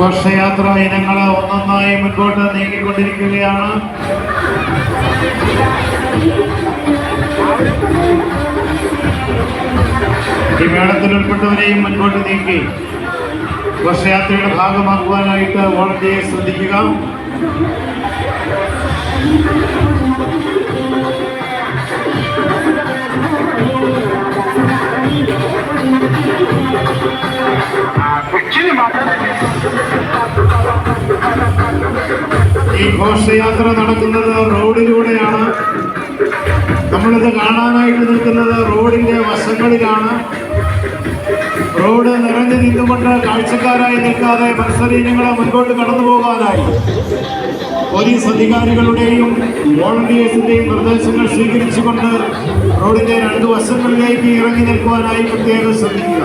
ഘോഷയാത്ര ഇനങ്ങൾ ഒന്നൊന്നായി മുൻപോട്ട് നീങ്ങിക്കൊണ്ടിരിക്കുകയാണ്. ഈ മേളത്തിൽ ഉൾപ്പെട്ടവരെയും മുൻപോട്ട് നീക്കി. ഘോഷയാത്രയുടെ ഭാഗമാക്കുവാനായിട്ട് വോളണ്ടിയേഴ്സ് ശ്രദ്ധിക്കുക. ഈ ഘോഷയാത്ര നടക്കുന്നത് റോഡിലൂടെയാണ്. നമ്മളിത് കാണാനായിട്ട് നിൽക്കുന്നത് റോഡിന്റെ വശങ്ങളിലാണ്. റോഡ് നിറഞ്ഞു നിന്നുകൊണ്ട് കാഴ്ചക്കാരായി നിൽക്കാതെ മത്സരീനങ്ങളെ മുൻപോട്ട് കടന്നു പോകാനായി. പോലീസ് അധികാരികളുടെയും വോളണ്ടിയേഴ്സിന്റെയും നിർദ്ദേശങ്ങൾ സ്വീകരിച്ചുകൊണ്ട് റോഡിന്റെ രണ്ട് വശങ്ങളിലേക്ക് ഇറങ്ങി നിൽക്കുവാനായി പ്രത്യേകം ശ്രദ്ധിക്കുക.